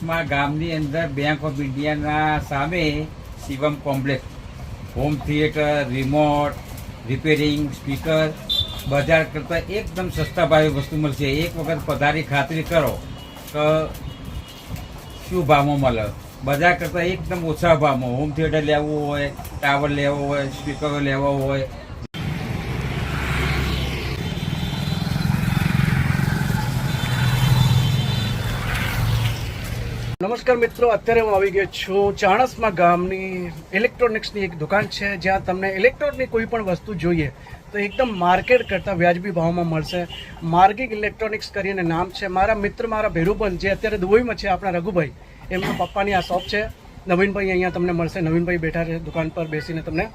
ચાણસમા ગામની અંદર bank of ઇન્ડિયાના સામે Shivam complex home theatre remote repairing speaker બજાર કરતાં એકદમ સસ્તા ભાવે વસ્તુ મળશે. એક વખત પધારી ખાતરી કરો કે શું ભાવમાં મળે? બજાર કરતાં એકદમ ઓછા ભાવમાં. હોમ થિયેટર લેવું હોય ટાવર લેવો હોય સ્પીકરો લેવો હોય નમસ્કાર મિત્રો, અત્યારે હું આવી ગયો છું ચાણસમાં ગામની ઇલેક્ટ્રોનિક્સની એક દુકાન છે, જ્યાં તમને ઇલેક્ટ્રોનિક કોઈ પણ વસ્તુ જોઈએ તો એકદમ માર્કેટ કરતાં વ્યાજબી ભાવમાં મળશે. માર્ગિક ઇલેક્ટ્રોનિક્સ કરીને નામ છે. મારા મિત્ર, મારા ભેરુબંધ જે અત્યારે દુબઈમાં છે, આપણા રઘુભાઈ, એમના પપ્પાની આ શોપ છે. નવીનભાઈ અહીંયા તમને મળશે. નવીનભાઈ બેઠા છે દુકાન પર બેસીને તમને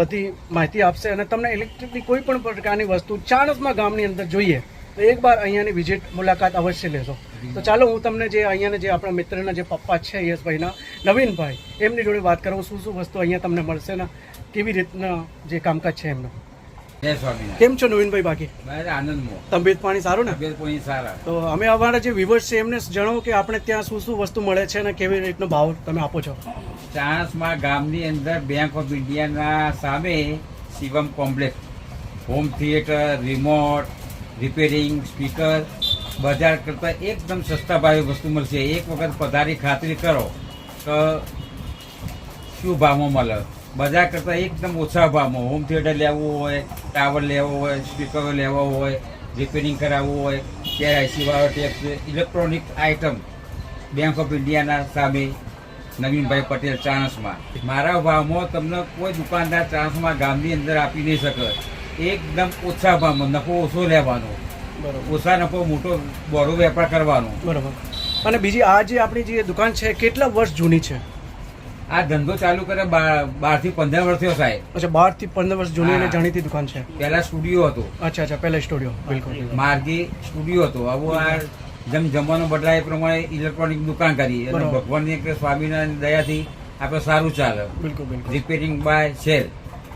બધી માહિતી આપશે. અને તમને ઇલેક્ટ્રિકની કોઈ પણ પ્રકારની વસ્તુ ચાણસમાં ગામની અંદર જોઈએ તો એક વાર અહીંયાની વિઝિટ મુલાકાત અવશ્ય લેશો તો ચાલો હું તમને જે અહીંયાના જે આપણા મિત્રના જે પપ્પા છે યશભાઈના નવીનભાઈ એમની જોડે વાત કરું શું શું વસ્તુ અહીંયા તમને મળશે ને કેવી રીતના જે કામકાજ છે એમનું? કેમ છો નવીનભાઈ બાકી? તબિયત પાણી સારું ને? તો અમે અમારા જે વિવર્સ છે એમને જણાવો કે આપણે ત્યાં શું શું વસ્તુ મળે છે અને કેવી રીતનો ભાવ તમે આપો છો? ચાણસમાં ગામની અંદર બેંક ઓફ ઇન્ડિયાના સામે Shivam complex. Home theatre remote repairing speaker બજાર કરતાં એકદમ સસ્તા ભાવે વસ્તુ મળશે. એક વખત પધારી ખાતરી કરો તો શું ભાવમાં મળે? બજાર કરતાં એકદમ ઓછા ભાવમાં. હોમ થિયેટર લેવું હોય ટાવર લેવો હોય સ્પીકરો લેવો હોય રિપેરિંગ કરાવવું હોય કે આઈસી વાળો tape electronic item bank of ઇન્ડિયાના સામે નવીનભાઈ પટેલ ચાણસમાં. મારા ભાવમાં તમને કોઈ દુકાનદાર ચાણસમાં ગામની અંદર આપી નહીં શકે. એકદમ ઓછા ભાવમાં નફો ઓછો લેવાનો. ઓછા નફો મોટો બોરો વેપાર કરવાનો. બરોબર. અને બીજી આ જે આપણી જે દુકાન છે કેટલા વર્ષ જૂની છે? આ ધંધો ચાલુ કરે બારથી પંદર વર્ષ થયો સાહેબ. અચ્છા બારથી પંદર વર્ષ જૂની અને. જાણીતી દુકાન છે. પહેલા સ્ટુડિયો હતો. અચ્છા અચ્છા પહેલા સ્ટુડિયો. બિલકુલ. માર્ગી સ્ટુડિયો હતો. હવે આ જેમ જમવાનો બદલાય એ પ્રમાણે ઇલેક્ટ્રોનિક દુકાન કરી. અને ભગવાનની એક સ્વામીના દયાથી આપણે સારું ચાલે. બિલકુલ બિલકુલ. Repairing buy sell.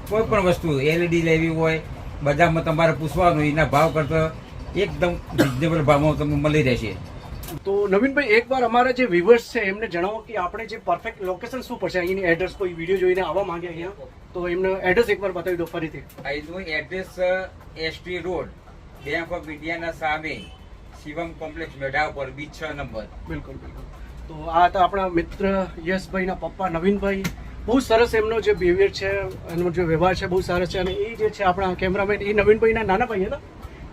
કોઈ પણ વસ્તુ એલઈડી લેવી હોય બજારમાં તમારે પૂછવાનું એના ભાવ કરતા એકદમ રિઝનેબલ ભાવમાં તમને મળી રહેશે. તો નવીનભાઈ એકવાર અમારા જે વ્યુઅર્સ છે એમને જણાવો કે આપણે જે પરફેક્ટ લોકેશન શું પડશે? અહીંની એડ્રેસ કોઈ વીડિયો જોઈને આવવા માંગે અહીંયા? તો એમને એડ્રેસ એકવાર બતાવી દો ફરીથી. અહીંનું address ST road bank of ઇન્ડિયાના સામે શિવમ કોમ્પ્લેક્સ મેઢા ઉપર બીચ છ નંબર. બિલકુલ બિલકુલ. તો આ હતા આપણા મિત્ર યશભાઈના પપ્પા નવીનભાઈ. બહુ સરસ એમનો જે બિહેવિયર છે, એનો જે વ્યવહાર છે બહુ સરસ છે. અને એ જે છે આપણા કેમેરામેન એ નવીનભાઈના નાના ભાઈ હતા.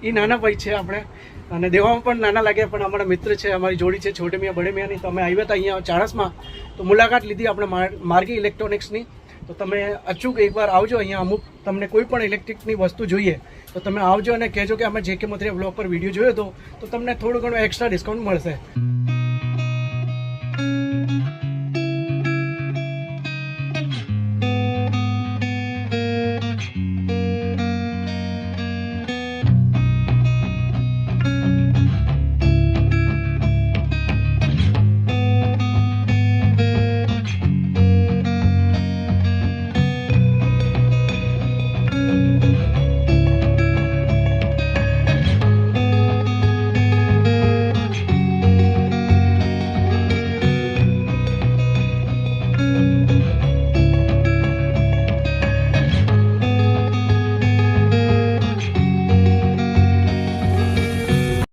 એ નાના ભાઈ છે આપણે. અને દેવામાં પણ નાના લાગ્યા, પણ અમારા મિત્ર છે, અમારી જોડી છે, છોટે મિયા બડે મિયાની. તમે આવ્યા હતા અહીંયા ચાણસમાં. તો મુલાકાત લીધી આપણે માર- માર્ગી ઇલેક્ટ્રોનિક્સની. તો તમે અચૂક એકવાર આવજો અહીંયા અમુક, તમને કોઈ પણ ઇલેક્ટ્રિકની વસ્તુ જોઈએ, તો તમે આવજો અને કહેજો કે અમે જે કે મથરી બ્લોગ પર વીડિયો જોયો હતો, તો તમને થોડું ઘણું એક્સ્ટ્રા ડિસ્કાઉન્ટ મળશે.